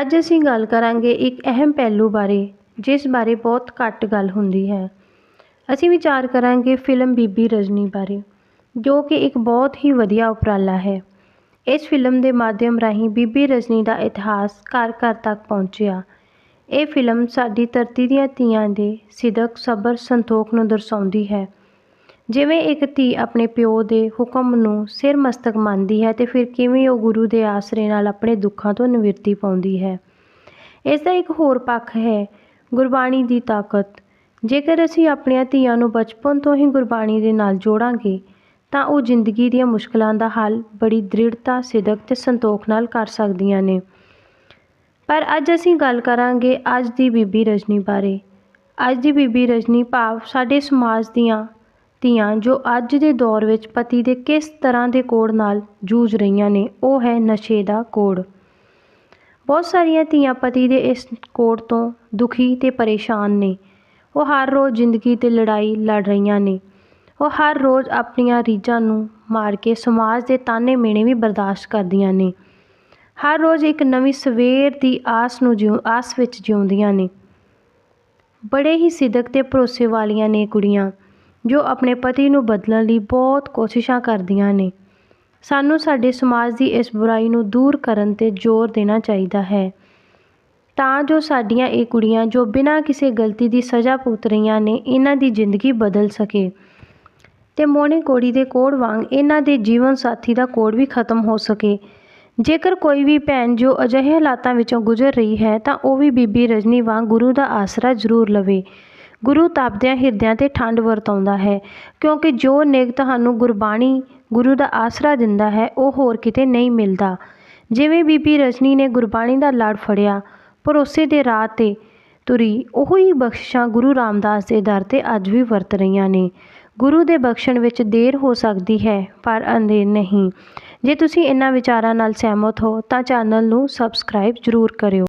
ਅੱਜ ਅਸੀਂ ਗੱਲ ਕਰਾਂਗੇ ਇੱਕ ਅਹਿਮ ਪਹਿਲੂ ਬਾਰੇ, ਜਿਸ ਬਾਰੇ ਬਹੁਤ ਘੱਟ ਗੱਲ ਹੁੰਦੀ ਹੈ। ਅਸੀਂ ਵਿਚਾਰ ਕਰਾਂਗੇ ਫਿਲਮ ਬੀਬੀ ਰਜਨੀ ਬਾਰੇ, ਜੋ ਕਿ ਇੱਕ ਬਹੁਤ ਹੀ ਵਧੀਆ ਉਪਰਾਲਾ ਹੈ। ਇਸ ਫਿਲਮ ਦੇ ਮਾਧਿਅਮ ਰਾਹੀਂ ਬੀਬੀ ਰਜਨੀ ਦਾ ਇਤਿਹਾਸ ਘਰ ਘਰ ਤੱਕ ਪਹੁੰਚਿਆ। ਇਹ ਫਿਲਮ ਸਾਡੀ ਧਰਤੀ ਦੀਆਂ ਧੀਆਂ ਦੇ ਸਿਦਕ ਸਬਰ ਸੰਤੋਖ ਨੂੰ ਦਰਸਾਉਂਦੀ ਹੈ। ਜਿਵੇਂ ਇੱਕ ਧੀ ਆਪਣੇ ਪਿਓ ਦੇ ਹੁਕਮ ਨੂੰ ਸਿਰ ਮਸਤਕ ਮੰਨਦੀ ਹੈ ਤੇ ਫਿਰ ਕਿਵੇਂ ਉਹ ਗੁਰੂ ਦੇ ਆਸਰੇ ਨਾਲ ਆਪਣੇ ਦੁੱਖਾਂ ਤੋਂ ਨਿਵਰਤੀ ਪਾਉਂਦੀ ਹੈ। ਇਸ ਦਾ ਇੱਕ ਹੋਰ ਪੱਖ ਹੈ ਗੁਰਬਾਣੀ ਦੀ ਤਾਕਤ। ਜੇਕਰ ਅਸੀਂ ਆਪਣੀਆਂ ਧੀਆਂ ਨੂੰ ਬਚਪਨ ਤੋਂ ਹੀ ਗੁਰਬਾਣੀ ਦੇ ਨਾਲ ਜੋੜਾਂਗੇ, ਤਾਂ ਉਹ ਜ਼ਿੰਦਗੀ ਦੀਆਂ ਮੁਸ਼ਕਲਾਂ ਦਾ ਹੱਲ ਬੜੀ ਦ੍ਰਿੜਤਾ, ਸਿਦਕ ਤੇ ਸੰਤੋਖ ਨਾਲ ਕਰ ਸਕਦੀਆਂ ਨੇ। ਪਰ ਅੱਜ ਅਸੀਂ ਗੱਲ ਕਰਾਂਗੇ ਅੱਜ ਦੀ ਬੀਬੀ ਰਜਨੀ ਬਾਰੇ। ਅੱਜ ਦੀ ਬੀਬੀ ਰਜਨੀ ਭਾਵ ਸਾਡੇ ਸਮਾਜ ਦੀਆਂ ਧੀਆਂ ਜੋ ਅੱਜ ਦੇ ਦੌਰ ਵਿੱਚ ਪਤੀ ਦੇ ਕਿਸ ਤਰ੍ਹਾਂ ਦੇ ਕੋੜ ਨਾਲ ਜੂਝ ਰਹੀਆਂ ਨੇ, ਉਹ ਹੈ ਨਸ਼ੇ ਦਾ ਕੋੜ। ਬਹੁਤ ਸਾਰੀਆਂ ਧੀਆਂ ਪਤੀ ਦੇ ਇਸ ਕੋੜ ਤੋਂ ਦੁਖੀ ਤੇ ਪਰੇਸ਼ਾਨ ਨੇ। ਉਹ ਹਰ ਰੋਜ਼ ਜ਼ਿੰਦਗੀ ਤੇ ਲੜਾਈ ਲੜ ਰਹੀਆਂ ਨੇ। ਉਹ ਹਰ ਰੋਜ਼ ਆਪਣੀਆਂ ਰੀਝਾਂ ਨੂੰ ਮਾਰ ਕੇ ਸਮਾਜ ਦੇ ਤਾਨੇ ਮੇਣੇ ਵੀ ਬਰਦਾਸ਼ਤ ਕਰਦੀਆਂ ਨੇ। ਹਰ ਰੋਜ਼ ਇੱਕ ਨਵੀਂ ਸਵੇਰ ਦੀ ਆਸ ਨੂੰ ਜਿਉ, ਆਸ ਵਿੱਚ ਜਿਉਂਦੀਆਂ ਨੇ। ਬੜੇ ਹੀ ਸਿਦਕ ਤੇ ਭਰੋਸੇ ਵਾਲੀਆਂ ਨੇ ਕੁੜੀਆਂ। ਜੋ ਆਪਣੇ ਪਤੀ ਨੂੰ ਬਦਲਣ ਲਈ ਬਹੁਤ ਕੋਸ਼ਿਸ਼ਾਂ ਕਰਦੀਆਂ ਨੇ। ਸਾਨੂੰ ਸਾਡੇ ਸਮਾਜ ਦੀ ਇਸ ਬੁਰਾਈ ਨੂੰ ਦੂਰ ਕਰਨ ਤੇ ਜ਼ੋਰ ਦੇਣਾ ਚਾਹੀਦਾ ਹੈ। ਤਾਂ ਜੋ ਸਾਡੀਆਂ ਇਹ ਕੁੜੀਆਂ ਜੋ ਬਿਨਾਂ ਕਿਸੇ ਗਲਤੀ ਦੀ ਸਜ਼ਾ ਭੁਗਤ ਰਹੀਆਂ ਨੇ, ਇਹਨਾਂ ਦੀ ਜ਼ਿੰਦਗੀ ਬਦਲ ਸਕੇ। ਤੇ ਮੋਹਣੀ ਕੋੜੀ ਦੇ ਕੋੜ ਵਾਂਗ ਇਹਨਾਂ ਦੇ ਜੀਵਨ ਸਾਥੀ ਦਾ ਕੋੜ ਵੀ ਖਤਮ ਹੋ ਸਕੇ। ਜੇਕਰ ਕੋਈ ਵੀ ਭੈਣ ਜੋ ਅਜਿਹੇ ਹਾਲਾਤਾਂ ਵਿੱਚੋਂ ਗੁਜ਼ਰ ਰਹੀ ਹੈ, ਤਾਂ ਉਹ ਵੀ ਬੀਬੀ ਰਜਨੀ ਵਾਂਗ ਗੁਰੂ ਦਾ ਆਸਰਾ ਜ਼ਰੂਰ ਲਵੇ। ਗੁਰੂ ਤਪਦਿਆਂ ਹਿਰਦਿਆਂ ਤੇ ਠੰਡ ਵਰਤਾਉਂਦਾ ਹੈ, ਕਿਉਂਕਿ ਜੋ ਨਿਗ ਤੁਹਾਨੂੰ ਗੁਰਬਾਣੀ, ਗੁਰੂ ਦਾ ਆਸਰਾ ਦਿੰਦਾ ਹੈ, ਉਹ ਹੋਰ ਕਿਤੇ ਨਹੀਂ ਮਿਲਦਾ। ਜਿਵੇਂ ਬੀਬੀ ਰਜਨੀ ਨੇ ਗੁਰਬਾਣੀ ਦਾ ਲੜ ਫੜਿਆ ਭਰੋਸੇ ਦੇ ਰਾਹ ਤੇ ਤੁਰੀ, ਉਹ ਹੀ ਬਖਸ਼ਿਸ਼ਾਂ ਗੁਰੂ ਰਾਮਦਾਸ ਦੇ ਦਰ ਤੇ ਅੱਜ ਵੀ ਵਰਤ ਰਹੀਆਂ ਨੇ। ਗੁਰੂ ਦੇ ਬਖਸ਼ਣ ਵਿੱਚ ਦੇਰ ਹੋ ਸਕਦੀ ਹੈ, ਪਰ ਅੰਧੇਰ ਨਹੀਂ। ਜੇ ਤੁਸੀਂ ਇਹਨਾਂ ਵਿਚਾਰਾਂ ਨਾਲ ਸਹਿਮਤ ਹੋ, ਤਾਂ ਚੈਨਲ ਨੂੰ ਸਬਸਕ੍ਰਾਈਬ ਜ਼ਰੂਰ ਕਰਿਓ।